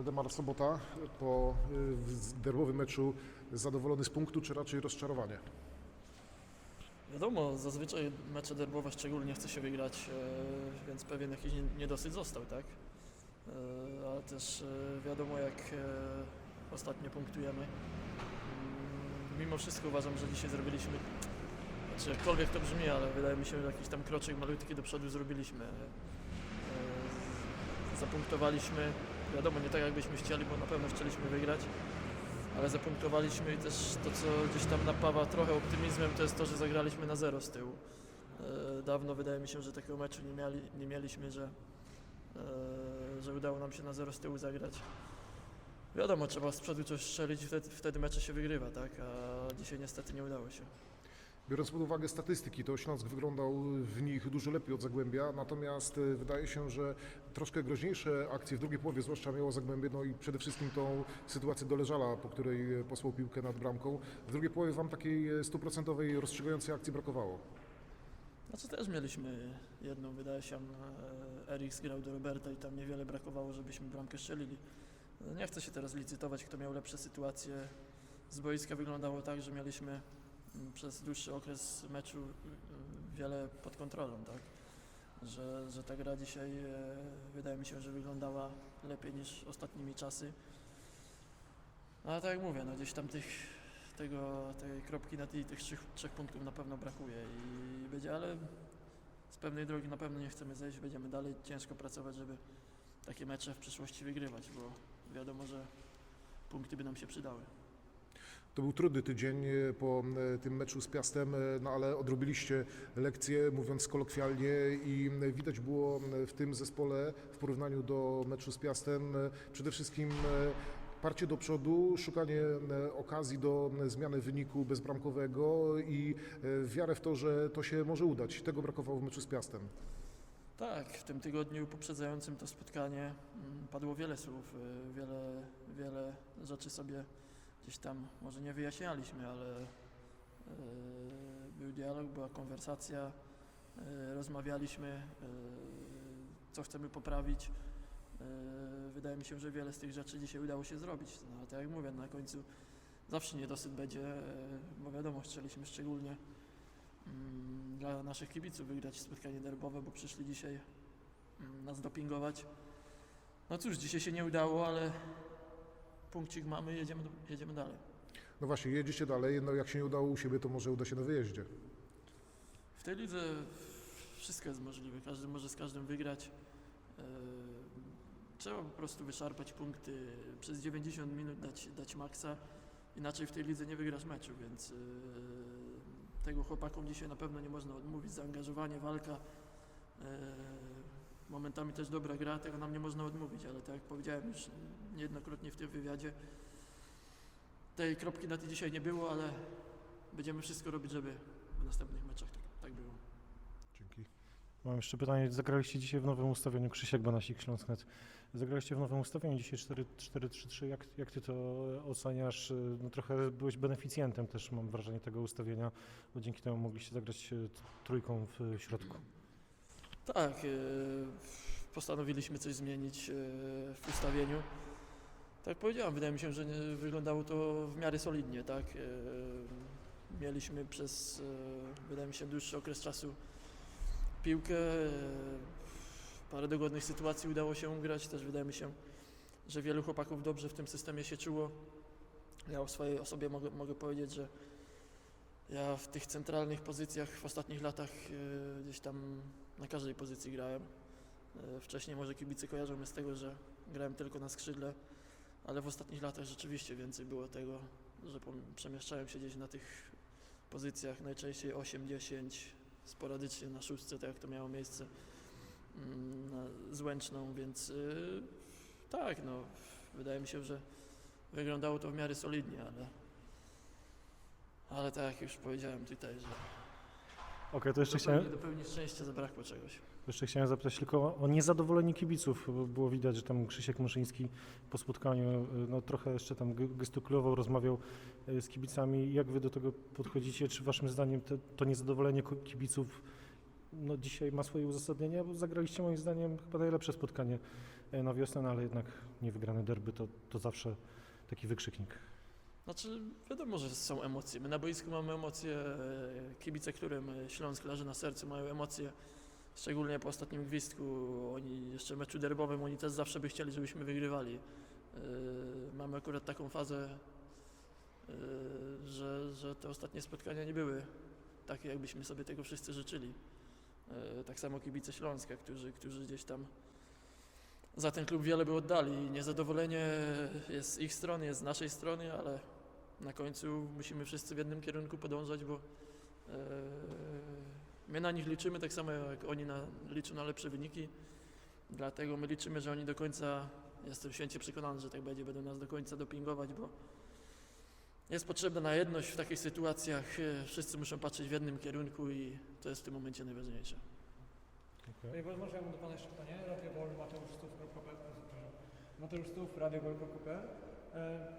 Waldemar Sobota po y, derbowym meczu zadowolony z punktu, czy raczej rozczarowanie? Wiadomo, zazwyczaj mecze derbowe szczególnie chce się wygrać, e, więc pewien jakiś nie- niedosyt został, tak? E, Ale też e, wiadomo, jak ostatnio punktujemy. Mm, Mimo wszystko uważam, że dzisiaj zrobiliśmy, znaczy jakkolwiek to brzmi, ale wydaje mi się, że jakiś tam kroczek malutki do przodu zrobiliśmy. Zapunktowaliśmy, wiadomo, nie tak jakbyśmy chcieli, bo na pewno chcieliśmy wygrać, ale zapunktowaliśmy i też to, co gdzieś tam napawa trochę optymizmem, to jest to, że zagraliśmy na zero z tyłu. E, Dawno wydaje mi się, że takiego meczu nie, nie mieliśmy, że, e, że udało nam się na zero z tyłu zagrać. Wiadomo, trzeba z przodu coś strzelić, wtedy, wtedy mecze się wygrywa, tak? A dzisiaj niestety nie udało się. Biorąc pod uwagę statystyki, to Śląsk wyglądał w nich dużo lepiej od Zagłębia, natomiast y, wydaje się, że troszkę groźniejsze akcje w drugiej połowie zwłaszcza miało Zagłębie, no i przede wszystkim tą sytuację doleżala, po której y, posłał piłkę nad bramką. W drugiej połowie Wam takiej y, stuprocentowej rozstrzygającej akcji brakowało. Znaczy też mieliśmy jedną, wydaje się, e, Eriks grał do Roberta i tam niewiele brakowało, żebyśmy bramkę strzelili. Nie chcę się teraz licytować, kto miał lepsze sytuacje. Z boiska wyglądało tak, że mieliśmy przez dłuższy okres meczu y, wiele pod kontrolą, tak? Że, że ta gra dzisiaj e, wydaje mi się, że wyglądała lepiej niż ostatnimi czasy. No ale tak jak mówię, no gdzieś tam tych, tego, tej kropki nad i tych trzech, trzech punktów na pewno brakuje i będzie, ale z pewnej drogi na pewno nie chcemy zejść, będziemy dalej ciężko pracować, żeby takie mecze w przyszłości wygrywać, bo wiadomo, że punkty by nam się przydały. To był trudny tydzień y, po y, tym meczu z Piastem, y, no ale odrobiliście lekcje, mówiąc kolokwialnie i widać było w tym zespole w porównaniu do meczu z Piastem przede wszystkim parcie do przodu, szukanie okazji do zmiany wyniku bezbramkowego i wiarę w to, że to się może udać. Tego brakowało w meczu z Piastem. Tak, w tym tygodniu poprzedzającym to spotkanie mm, padło wiele słów, wiele, wiele rzeczy sobie gdzieś tam może nie wyjaśnialiśmy, ale y, był dialog, była konwersacja, y, rozmawialiśmy, y, co chcemy poprawić. Wydaje mi się, że wiele z tych rzeczy dzisiaj udało się zrobić. No, tak jak mówię, na końcu zawsze niedosyt będzie, bo wiadomo, chcieliśmy szczególnie mm, dla naszych kibiców wygrać spotkanie derbowe, bo przyszli dzisiaj mm, nas dopingować. No cóż, dzisiaj się nie udało, ale punkcik mamy, jedziemy, jedziemy dalej. No właśnie, jedziecie dalej, no jak się nie udało u siebie, to może uda się na wyjeździe. W tej lidze wszystko jest możliwe, każdy może z każdym wygrać. Yy, Trzeba po prostu wyszarpać punkty, przez 90 minut dać, dać maksa, inaczej w tej lidze nie wygrasz meczu, więc yy, tego chłopakom dzisiaj na pewno nie można odmówić. Zaangażowanie, walka, yy, momentami też dobra gra, tego nam nie można odmówić, ale tak jak powiedziałem już niejednokrotnie w tym wywiadzie, tej kropki na ty dzisiaj nie było, ale będziemy wszystko robić, żeby w następnych meczach tak, tak było. Dzięki. Mam jeszcze pytanie. Zagraliście dzisiaj w nowym ustawieniu Krzysiek Banasik, Śląsknet. Zagraliście w nowym ustawieniu dzisiaj 4-3-3. Jak, jak ty to oceniasz? No, trochę byłeś beneficjentem też, mam wrażenie, tego ustawienia, bo dzięki temu mogliście zagrać trójką w środku. Tak, e, postanowiliśmy coś zmienić e, w ustawieniu. Tak jak powiedziałem, wydaje mi się, że wyglądało to w miarę solidnie, tak. E, Mieliśmy przez, wydaje mi się, dłuższy okres czasu piłkę. Parę dogodnych sytuacji udało się ugrać. Też wydaje mi się, że wielu chłopaków dobrze w tym systemie się czuło. Ja o swojej osobie mogę, mogę powiedzieć, że ja w tych centralnych pozycjach w ostatnich latach gdzieś tam na każdej pozycji grałem. E, Wcześniej może kibice kojarzą mnie z tego, że grałem tylko na skrzydle, ale w ostatnich latach rzeczywiście więcej było tego, że przemieszczałem się gdzieś na tych pozycjach, najczęściej 8-10, sporadycznie na szóstce, tak jak to miało miejsce mm, na Złęczną, więc y, tak, no, wydaje mi się, że wyglądało to w miarę solidnie, ale, ale tak jak już powiedziałem tutaj, że Okej, to jeszcze chciałem, pełni, do pełni szczęścia zabrakło czegoś. jeszcze chciałem zapytać tylko o, o niezadowolenie kibiców, bo było widać, że tam Krzysiek Muszyński po spotkaniu e, no, trochę jeszcze tam gestykulował, rozmawiał e, z kibicami. Jak wy do tego podchodzicie? Czy waszym zdaniem te, to niezadowolenie ko- kibiców no, dzisiaj ma swoje uzasadnienie? Bo zagraliście moim zdaniem chyba najlepsze spotkanie e, na wiosnę, no ale jednak niewygrane derby to, to zawsze taki wykrzyknik. Znaczy, wiadomo, że są emocje. My na boisku mamy emocje, kibice, którym Śląsk leży na sercu, mają emocje. Szczególnie po ostatnim gwizdku, oni jeszcze meczu derbowym, oni też zawsze by chcieli, żebyśmy wygrywali. E, Mamy akurat taką fazę, e, że, że te ostatnie spotkania nie były takie, jakbyśmy sobie tego wszyscy życzyli. E, Tak samo kibice Śląska, którzy, którzy gdzieś tam za ten klub wiele by oddali. Niezadowolenie jest z ich strony, jest z naszej strony, ale na końcu musimy wszyscy w jednym kierunku podążać, bo e, my na nich liczymy tak samo jak oni na, liczą na lepsze wyniki. Dlatego my liczymy, że oni do końca, jestem święcie przekonany, że tak będzie, będą nas do końca dopingować, bo jest potrzebna na jedność w takich sytuacjach. Wszyscy muszą patrzeć w jednym kierunku i to jest w tym momencie najważniejsze. Dziękuję. Panie Waldemar, ja mam do Pana jeszcze pytanie. Radio Gol, Mateusz Stów. Mateusz Radio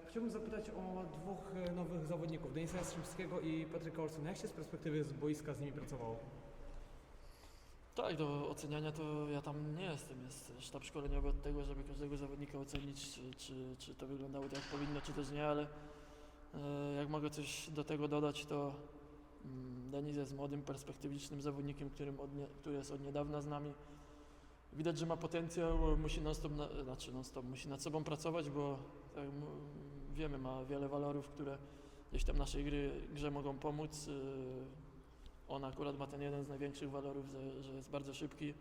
Chciałbym zapytać o dwóch e, nowych zawodników, Denisa Jastrzębskiego i Patryka Olsona. Jak się z perspektywy z boiska z nimi pracowało? Tak, do oceniania to ja tam nie jestem. Jest sztab szkoleniowy od tego, żeby każdego zawodnika ocenić, czy, czy, czy to wyglądało tak jak powinno, czy też nie, ale e, jak mogę coś do tego dodać, to mm, Denis jest młodym, perspektywicznym zawodnikiem, którym nie, który jest od niedawna z nami. Widać, że ma potencjał, musi non-stop, na, znaczy non-stop, musi nad sobą pracować, bo tak wiemy, ma wiele walorów, które gdzieś tam naszej gry, grze mogą pomóc. e, on akurat ma ten jeden z największych walorów, że, że jest bardzo szybki.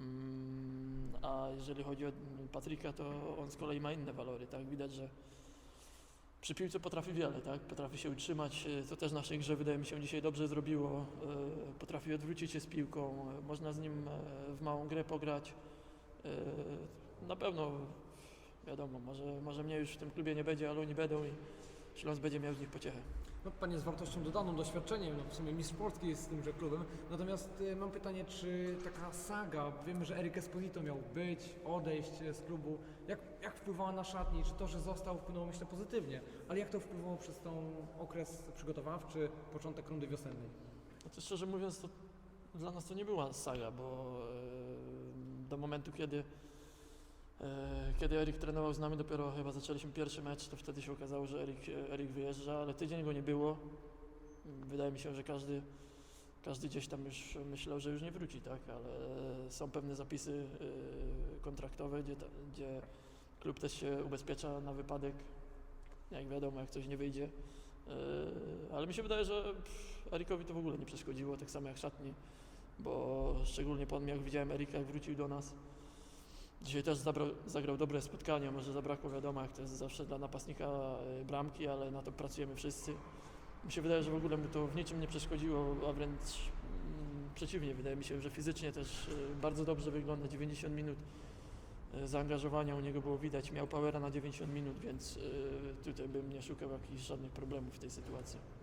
Mm, A jeżeli chodzi o Patryka, to on z kolei ma inne walory, tak? Widać, że przy piłce potrafi wiele, tak? Potrafi się utrzymać, e, to też naszej grze wydaje mi się dzisiaj dobrze zrobiło. E, Potrafi odwrócić się z piłką, można z nim e, w małą grę pograć. Na pewno, wiadomo, może, może mnie już w tym klubie nie będzie, ale oni będą i Śląsk będzie miał z nich pociechę. No, pan jest wartością dodaną, doświadczeniem, no, w sumie mistrz Polski jest z tymże klubem. Natomiast e, mam pytanie, czy taka saga, wiemy, że Erik Esposito miał być, odejść z klubu, jak, jak wpływała na szatni? Czy to, że został, wpłynęło myślę pozytywnie, ale jak to wpływało przez ten okres przygotowawczy, początek rundy wiosennej? Znaczy, szczerze mówiąc, to dla nas to nie była saga, bo e, do momentu, kiedy, kiedy Erik trenował z nami, dopiero chyba zaczęliśmy pierwszy mecz, to wtedy się okazało, że Erik, Erik wyjeżdża, ale tydzień go nie było. Wydaje mi się, że każdy, każdy gdzieś tam już myślał, że już nie wróci, tak, ale są pewne zapisy e, kontraktowe, gdzie, gdzie klub też się ubezpiecza na wypadek, jak wiadomo, jak coś nie wyjdzie. E, Ale mi się wydaje, że Erikowi to w ogóle nie przeszkodziło, tak samo jak szatni, bo szczególnie po tym, jak widziałem Erika, jak wrócił do nas. Dzisiaj też zabrał, zagrał dobre spotkanie, może zabrakło, wiadomo, jak to jest zawsze dla napastnika e, bramki, ale na to pracujemy wszyscy. Mi się wydaje, że w ogóle mu to w niczym nie przeszkodziło, a wręcz mm, przeciwnie, wydaje mi się, że fizycznie też e, bardzo dobrze wygląda 90 minut e, zaangażowania u niego było widać, miał powera na 90 minut, więc tutaj bym nie szukał jakichś żadnych problemów w tej sytuacji.